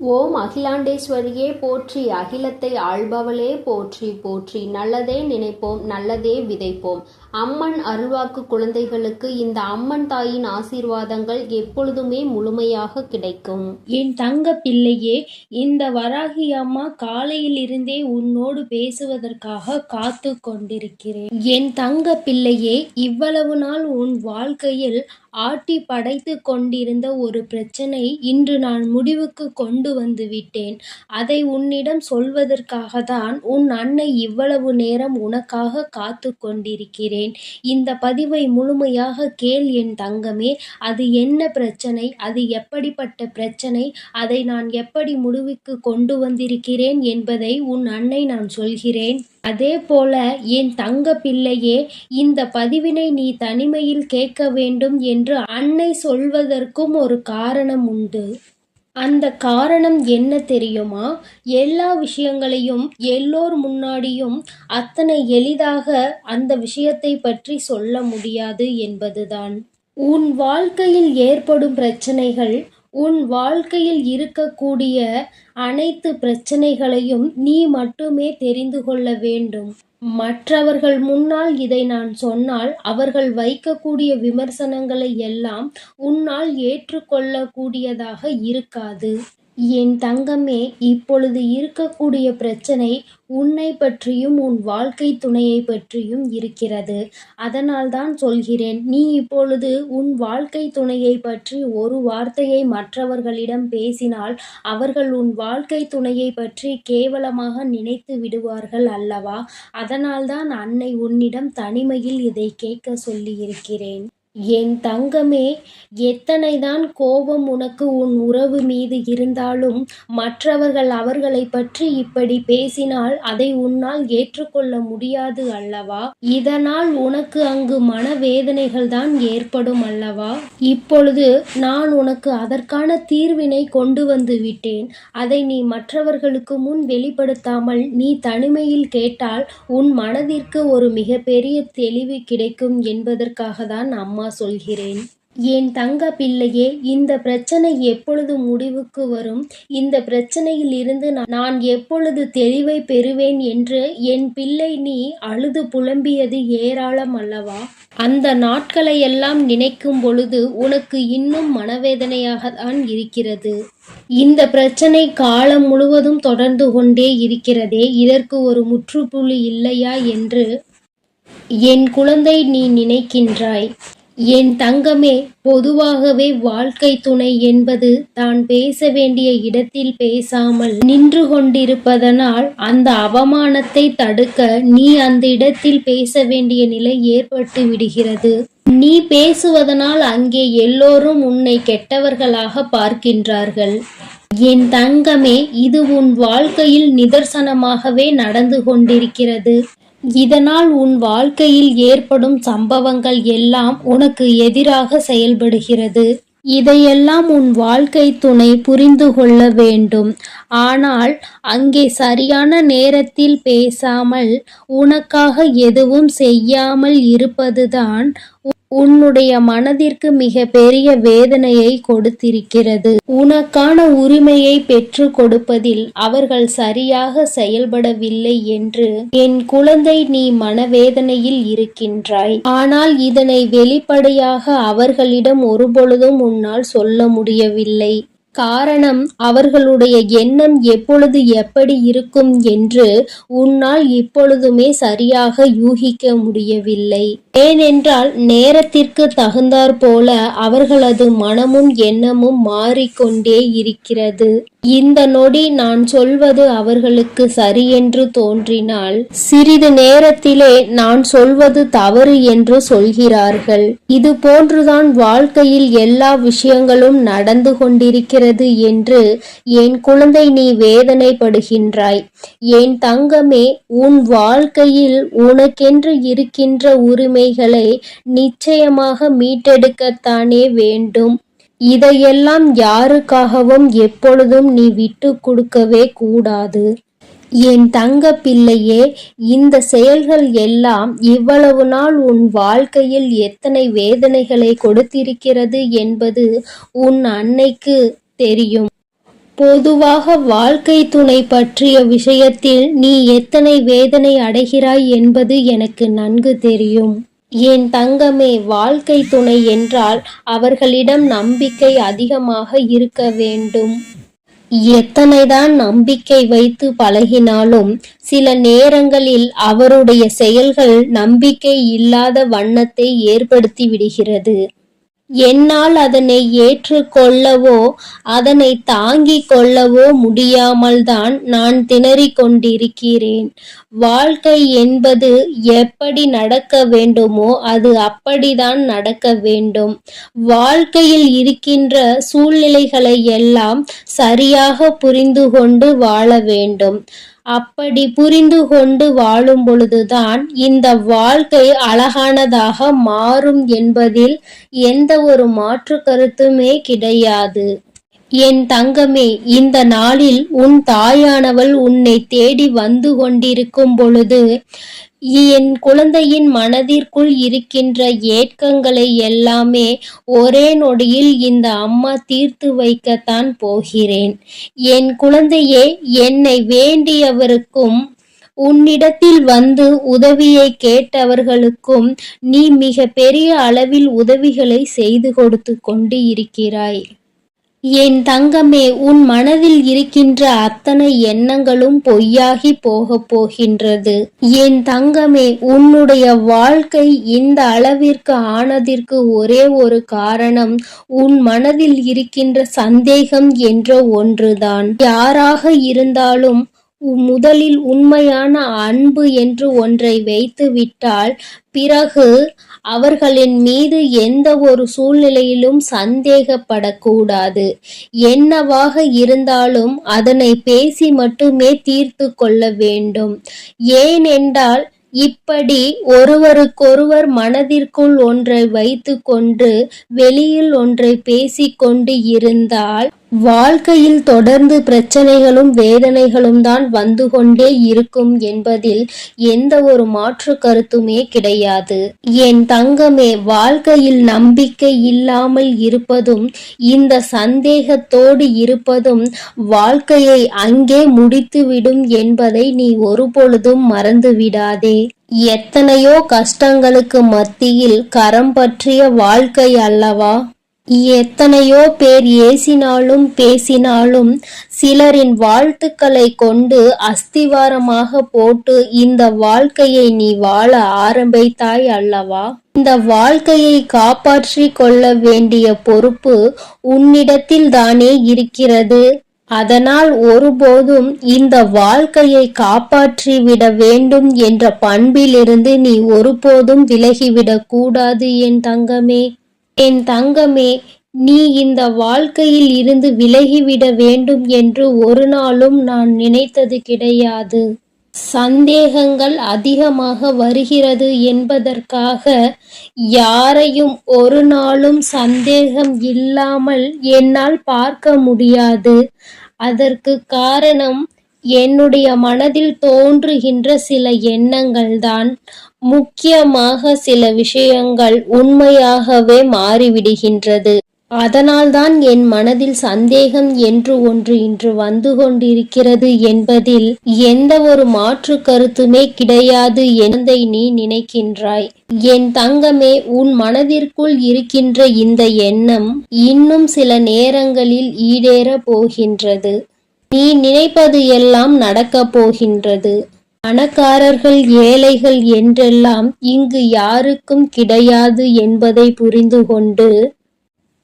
ஓம் அகிலாண்டேஸ்வரியே போற்றி அகிலத்தை ஆள்பவளே போற்றி போற்றி நல்லதே நினைப்போம் நல்லதே விதைப்போம். அம்மன் அருள்வாக்கு குழந்தைகளுக்கு இந்த அம்மன் தாயின் ஆசீர்வாதங்கள் எப்பொழுதுமே முழுமையாக கிடைக்கும். என் தங்க பிள்ளையே இந்த வராகி அம்மா காலையிலிருந்தே உன்னோடு பேசுவதற்காக காத்து கொண்டிருக்கிறேன். என் தங்க பிள்ளையே இவ்வளவு நாள் உன் வாழ்க்கையில் ஆட்டி படைத்து கொண்டிருந்த ஒரு பிரச்சனை இன்று நான் முடிவுக்கு கொண்டு வந்து விட்டேன். அதை உன்னிடம் சொல்வதற்காக தான் உன் அன்னை இவ்வளவு நேரம் உனக்காக காத்து கொண்டிருக்கிறேன். இந்த பதிவை முழுமையாக கேள் என் தங்கமே. அது என்ன பிரச்சனை? அது எப்படிப்பட்ட பிரச்சனை? அதை நான் எப்படி முடிவுக்கு கொண்டு வந்திருக்கிறேன் என்பதை உன் அன்னை நான் சொல்கிறேன். அதே போல என் தங்க பிள்ளையே இந்த பதிவினை நீ தனிமையில் கேட்க வேண்டும் என்று அன்னை சொல்வதற்கும் ஒரு காரணம் உண்டு. அந்த காரணம் என்ன தெரியுமா? எல்லா விஷயங்களையும் எல்லோர் முன்னாடியும் அத்தனை எளிதாக அந்த விஷயத்தை பற்றி சொல்ல முடியாது என்பதுதான். உன் வாழ்க்கையில் ஏற்படும் பிரச்சனைகள் உன் வாழ்க்கையில் இருக்கக்கூடிய அனைத்து பிரச்சனைகளையும் நீ மட்டுமே தெரிந்து கொள்ள வேண்டும். மற்றவர்கள் முன்னால் இதை நான் சொன்னால் அவர்கள் வைக்கக்கூடிய விமர்சனங்களை எல்லாம் உன்னால் ஏற்றுக்கொள்ளக்கூடியதாக இருக்காது. என் தங்கமே இப்பொழுது இருக்கக்கூடிய பிரச்சனை உன்னை பற்றியும் உன் வாழ்க்கை துணையை பற்றியும் இருக்கிறது. அதனால்தான் சொல்கிறேன் நீ இப்பொழுது உன் வாழ்க்கை துணையை பற்றி ஒரு வார்த்தையை மற்றவர்களிடம் பேசினால் அவர்கள் உன் வாழ்க்கை துணையை பற்றி கேவலமாக நினைத்து விடுவார்கள் அல்லவா? அதனால்தான் அன்னை உன்னிடம் தனிமையில் இதை கேட்க சொல்லியிருக்கிறேன். என் தங்கமே எத்தனைதான் கோபம் உனக்கு உன் உறவு மீது இருந்தாலும் மற்றவர்கள் அவர்களை பற்றி இப்படி பேசினால் அதை உன்னால் ஏற்றுக்கொள்ள முடியாது அல்லவா? இதனால் உனக்கு அங்கு மனவேதனைகள் தான் ஏற்படும் அல்லவா? இப்பொழுது நான் உனக்கு அதற்கான தீர்வினை கொண்டு வந்து விட்டேன். அதை நீ மற்றவர்களுக்கு முன் வெளிப்படுத்தாமல் நீ தனிமையில் கேட்டால் உன் மனதிற்கு ஒரு மிகப்பெரிய தெளிவு கிடைக்கும் என்பதற்காக தான் அம்மா சொல்கிறேன். என் தங்க பிள்ளையே இந்த பிரச்சனை எப்பொழுது முடிவுக்கு வரும்? இந்த பிரச்சனையில் இருந்து நான் எப்பொழுது தெளிவை பெறுவேன் என்று என் பிள்ளை நீ அழுது புலம்பியது ஏராளம் அல்லவா? அந்த நாட்களை எல்லாம் நினைக்கும் பொழுது உனக்கு இன்னும் மனவேதனையாக தான் இருக்கிறது. இந்த பிரச்சனை காலம் முழுவதும் தொடர்ந்து கொண்டே இருக்கிறதே இதற்கு ஒரு முற்றுப்புள்ளி இல்லையா என்று என் குழந்தை நீ நினைக்கின்றாய். என் தங்கமே பொதுவாகவே வாழ்க்கை துணை என்பது தான் பேச வேண்டிய இடத்தில் பேசாமல் நின்று கொண்டிருப்பதனால் அந்த அவமானத்தை தடுக்க நீ அந்த இடத்தில் பேச வேண்டிய நிலை ஏற்பட்டு விடுகிறது. நீ பேசுவதனால் அங்கே எல்லோரும் உன்னை கெட்டவர்களாக பார்க்கின்றார்கள். என் தங்கமே இது உன் வாழ்க்கையில் நிதர்சனமாகவே நடந்து கொண்டிருக்கிறது. இதனால் உன் வாழ்க்கையில் ஏற்படும் சம்பவங்கள் எல்லாம் உனக்கு எதிராக செயல்படுகிறது. இதையெல்லாம் உன் வாழ்க்கை துணை புரிந்து கொள்ள வேண்டும். ஆனால் அங்கே சரியான நேரத்தில் பேசாமல் உனக்காக எதுவும் செய்யாமல் இருப்பதுதான் உன்னுடைய மனதிற்கு மிக பெரிய வேதனையை கொடுத்திருக்கிறது. உனக்கான உரிமையை பெற்று கொடுப்பதில் அவர்கள் சரியாக செயல்படவில்லை என்று என் குழந்தை நீ மனவேதனையில் இருக்கின்றாய். ஆனால் இதனை வெளிப்படையாக அவர்களிடம் ஒருபொழுதும் உன்னால் சொல்ல முடியவில்லை. காரணம் அவர்களுடைய எண்ணம் எப்பொழுது எப்படி இருக்கும் என்று உன்னால் இப்பொழுதுமே சரியாக யூகிக்க முடியவில்லை. ஏனென்றால் நேரத்திற்கு தகுந்தாற் போல அவர்களது மனமும் எண்ணமும் மாறிக்கொண்டே இருக்கிறது. இந்த நொடி நான் சொல்வது அவர்களுக்கு சரியென்று தோன்றினால் சிறிது நேரத்திலே நான் சொல்வது தவறு என்று சொல்கிறார்கள். இது போன்றுதான் வாழ்க்கையில் எல்லா விஷயங்களும் நடந்து கொண்டிருக்கிறது. என்று என் குழந்தை நீ வேதனைப்படுகின்றாய். என் தங்கமே உன் வாழ்க்கையில் உனக்கென்று இருக்கின்ற உரிமைகளை நிச்சயமாக மீட்டெடுக்கத்தானே வேண்டும். இதையெல்லாம் யாருக்காகவும் எப்பொழுதும் நீ விட்டு கொடுக்கவே கூடாது. என் தங்க பிள்ளையே இந்த செயல்கள் எல்லாம் இவ்வளவு நாள் உன் வாழ்க்கையில் எத்தனை வேதனைகளை கொடுத்திருக்கிறது என்பது உன் அன்னைக்கு தெரியும். பொதுவாக வாழ்க்கை துணை பற்றிய விஷயத்தில் நீ எத்தனை வேதனை அடைகிறாய் என்பது எனக்கு நன்கு தெரியும். என் தங்கமே வாழ்க்கை துணை என்றால் அவர்களிடம் நம்பிக்கை அதிகமாக இருக்க வேண்டும். எத்தனைதான் நம்பிக்கை வைத்து பழகினாலும் சில நேரங்களில் அவருடைய செயல்கள் நம்பிக்கை இல்லாத வண்ணத்தை ஏற்படுத்தி விடுகிறது. என்னால் அதனை ஏற்றுக்கொள்ளவோ அதனை தாங்கிக் கொள்ளவோ முடியாமல்தான் நான் திணறிக் கொண்டிருக்கிறேன். வாழ்க்கை என்பது எப்படி நடக்க வேண்டுமோ அது அப்படிதான் நடக்க வேண்டும். வாழ்க்கையில் இருக்கின்ற சூழ்நிலைகளை எல்லாம் சரியாக புரிந்து கொண்டு வாழ வேண்டும். அப்படி புரிந்து கொண்டு வாழும் பொழுதுதான் இந்த வாழ்க்கை அழகானதாக மாறும் என்பதில் எந்த ஒரு மாற்று கருத்துமே கிடையாது. என் தங்கமே இந்த நாளில் உன் தாயானவள் உன்னை தேடி வந்து கொண்டிருக்கும் பொழுது என் குழந்தையின் மனதிற்குள் இருக்கின்ற ஏக்கங்களை எல்லாமே ஒரே நொடியில் இந்த அம்மா தீர்த்து வைக்கத்தான் போகிறேன். என் குழந்தையே என்னை வேண்டியவருக்கும் உன்னிடத்தில் வந்து உதவியை கேட்டவர்களுக்கும் நீ மிக பெரிய அளவில் உதவிகளை செய்து கொடுத்து கொண்டு இருக்கிறாய் என் தங்கமே உன் மனதில் இருக்கின்ற அத்தனை எண்ணங்களும் பொய்யாகி போகப் போகின்றது. என் தங்கமே உன்னுடைய வாழ்க்கை இந்த அளவிற்கு ஆனதற்கு ஒரே ஒரு காரணம் உன் மனதில் இருக்கின்ற சந்தேகம் என்ற ஒன்றுதான். யாராக இருந்தாலும் முதலில் உண்மையான அன்பு என்று ஒன்றை வைத்து விட்டால் பிறகு அவர்களின் மீது எந்த ஒரு சூழ்நிலையிலும் சந்தேகப்படக்கூடாது. என்னவாக இருந்தாலும் அதனை பேசி மட்டுமே தீர்த்து கொள்ள வேண்டும். ஏனென்றால் இப்படி ஒருவருக்கொருவர் மனதிற்குள் ஒன்றை வைத்துக்கொண்டு வெளியில் ஒன்றை பேசிக்கொண்டு இருந்தால் வாழ்க்கையில் தொடர்ந்து பிரச்சனைகளும் வேதனைகளும் தான் வந்து கொண்டே இருக்கும் என்பதில் எந்த ஒரு மாற்று கருத்துமே கிடையாது. என் தங்கமே வாழ்க்கையில் நம்பிக்கை இல்லாமல் இருப்பதும் இந்த சந்தேகத்தோடு இருப்பதும் வாழ்க்கையை அங்கே முடித்துவிடும் என்பதை நீ ஒருபொழுதும் மறந்துவிடாதே. எத்தனையோ கஷ்டங்களுக்கு மத்தியில் கரம் பற்றிய வாழ்க்கை அல்லவா? எத்தனையோ பேர் ஏசினாலும் பேசினாலும் சிலரின் வாழ்த்துக்களை கொண்டு அஸ்திவாரமாக போட்டு இந்த வாழ்க்கையை நீ வாழ ஆரம்பித்தாய் அல்லவா? இந்த வாழ்க்கையை காப்பாற்றி கொள்ள வேண்டிய பொறுப்பு உன்னிடத்தில் தானே இருக்கிறது. அதனால் ஒருபோதும் இந்த வாழ்க்கையை காப்பாற்றி விட வேண்டும் என்ற பண்பிலிருந்து நீ ஒருபோதும் விலகிவிடக் கூடாது என் தங்கமே. என் தங்கமே நீ இந்த வாழ்க்கையில் இருந்து விலகிவிட வேண்டும் என்று ஒரு நாளும் நான் நினைத்தது கிடையாது. சந்தேகங்கள் அதிகமாக வருகிறது என்பதற்காக யாரையும் ஒரு நாளும் சந்தேகம் இல்லாமல் என்னால் பார்க்க முடியாது. அதற்கு காரணம் என்னுடைய மனதில் தோன்றுகின்ற சில எண்ணங்கள்தான் முக்கியமாக சில விஷயங்கள் உண்மையாகவே மாறிவிடுகின்றது. அதனால்தான் என் மனதில் சந்தேகம் என்று ஒன்று இன்று வந்து கொண்டிருக்கிறது என்பதில் எந்த ஒரு மாற்று கருத்துமே கிடையாது என்பதை நீ நினைக்கின்றாய். என் தங்கமே உன் மனதிற்குள் இருக்கின்ற இந்த எண்ணம் இன்னும் சில நேரங்களில் ஈடேற போகின்றது. நீ நினைப்பது எல்லாம் நடக்கப் போகின்றது. பணக்காரர்கள் ஏழைகள் என்றெல்லாம் இங்கு யாருக்கும் கிடையாது என்பதை புரிந்து கொண்டு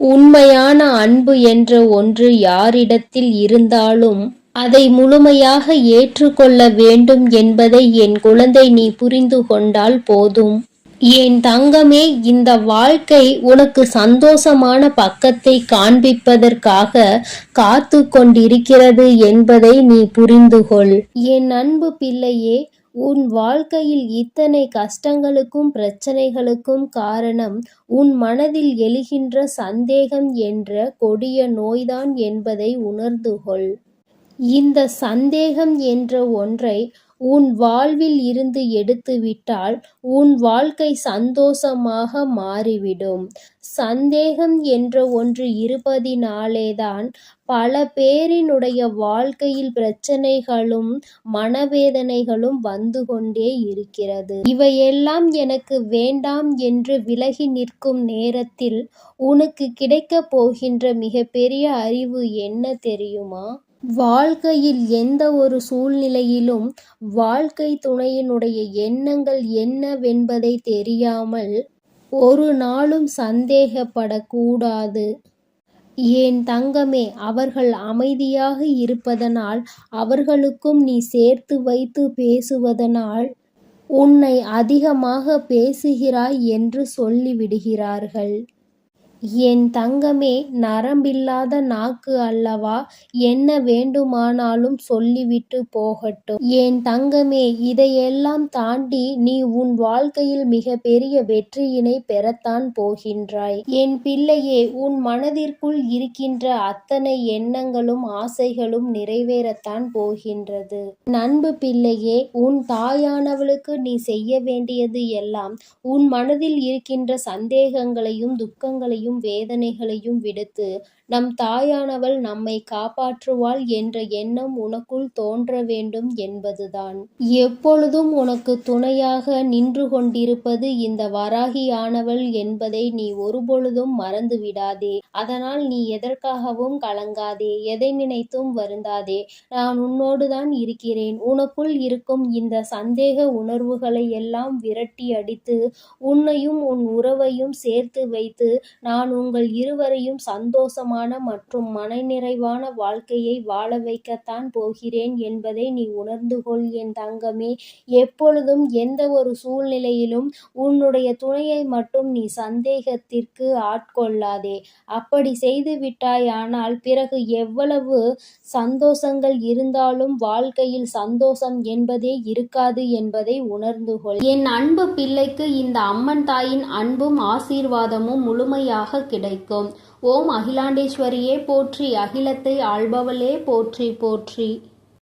உண்மையான அன்பு என்ற ஒன்று யாரிடத்தில் இருந்தாலும் அதை முழுமையாக ஏற்றுக்கொள்ள வேண்டும் என்பதை என் குழந்தை நீ புரிந்து கொண்டால் போதும். என் தங்கமே இந்த வாழ்க்கை உனக்கு சந்தோஷமான பக்கத்தை காண்பிப்பதற்காக காத்து கொண்டிருக்கிறது என்பதை நீ புரிந்து கொள் என் அன்பு பிள்ளையே உன் வாழ்க்கையில் இத்தனை கஷ்டங்களுக்கும் பிரச்சனைகளுக்கும் காரணம் உன் மனதில் எழுகின்ற சந்தேகம் என்ற கொடிய நோய்தான் என்பதை உணர்ந்துகொள். இந்த சந்தேகம் என்ற ஒன்றை உன் வாழ்வில் இருந்து எடுத்துவிட்டால் உன் வாழ்க்கை சந்தோஷமாக மாறிவிடும். சந்தேகம் என்ற ஒன்று இருப்பதினாலேதான் பல பேரினுடைய வாழ்க்கையில் பிரச்சனைகளும் மனவேதனைகளும் வந்து கொண்டே இருக்கிறது. இவையெல்லாம் எனக்கு வேண்டாம் என்று விலகி நிற்கும் நேரத்தில் உனக்கு கிடைக்கப் போகின்ற மிகப்பெரிய அறிவு என்ன தெரியுமா? வாழ்க்கையில் எந்த ஒரு சூழ்நிலையிலும் வாழ்க்கை துணையினுடைய எண்ணங்கள் என்னவென்பதை தெரியாமல் ஒரு நாளும் சந்தேகப்படக்கூடாது. ஏன் தங்கமே அவர்கள் அமைதியாக இருப்பதனால் அவர்களுக்கும் நீ சேர்த்து வைத்து பேசுவதனால் உன்னை அதிகமாக பேசுகிறாய் என்று சொல்லிவிடுகிறார்கள். என் தங்கமே நரம்பில்லாத நாக்கு அல்லவா? என்ன வேண்டுமானாலும் சொல்லிவிட்டு போகட்டும். என் தங்கமே இதையெல்லாம் தாண்டி நீ உன் வாழ்க்கையில் மிகப்பெரிய வெற்றியினை பெறத்தான் போகின்றாய். என் பிள்ளையே உன் மனதிற்குள் இருக்கின்ற அத்தனை எண்ணங்களும் ஆசைகளும் நிறைவேறத்தான் போகின்றது. நண்பு பிள்ளையே உன் தாயானவளுக்கு நீ செய்ய வேண்டியது எல்லாம் உன் மனதில் இருக்கின்ற சந்தேகங்களையும் துக்கங்களையும் வேதனைகளையும் விடுத்து நம் தாயானவள் நம்மை காப்பாற்றுவாள் என்ற எண்ணம் உனக்குள் தோன்ற வேண்டும் என்பதுதான். எப்பொழுதும் உனக்கு துணையாக நின்று கொண்டிருப்பது இந்த வராகியானவள் என்பதை நீ ஒருபொழுதும் மறந்து விடாதே அதனால் நீ எதற்காகவும் கலங்காதே எதை நினைத்தும் வருந்தாதே. நான் உன்னோடுதான் இருக்கிறேன். உனக்குள் இருக்கும் இந்த சந்தேக உணர்வுகளை எல்லாம் விரட்டி அடித்து உன்னையும் உன் உறவையும் சேர்த்து வைத்து நான் நான் உங்கள் இருவரையும் சந்தோஷமான மற்றும் மனநிறைவான வாழ்க்கையை வாழ வைக்கத்தான் போகிறேன் என்பதை நீ உணர்ந்து கொள் என் தங்கமே. எப்பொழுதும் எந்த ஒரு சூழ்நிலையிலும் உன்னுடைய துணையை மட்டும் நீ சந்தேகத்திற்கு ஆட்கொள்ளாதே. அப்படி செய்து விட்டாயானால் பிறகு எவ்வளவு சந்தோஷங்கள் இருந்தாலும் வாழ்க்கையில் சந்தோஷம் என்பதே இருக்காது என்பதை உணர்ந்து கொள். என் அன்பு பிள்ளைக்கு இந்த அம்மன் தாயின் அன்பும் ஆசீர்வாதமும் முழுமையாக கிடைக்கும். ஓம் அகிலாண்டேஸ்வரியே போற்றி. அகிலத்தை ஆள்பவளே போற்றி போற்றி.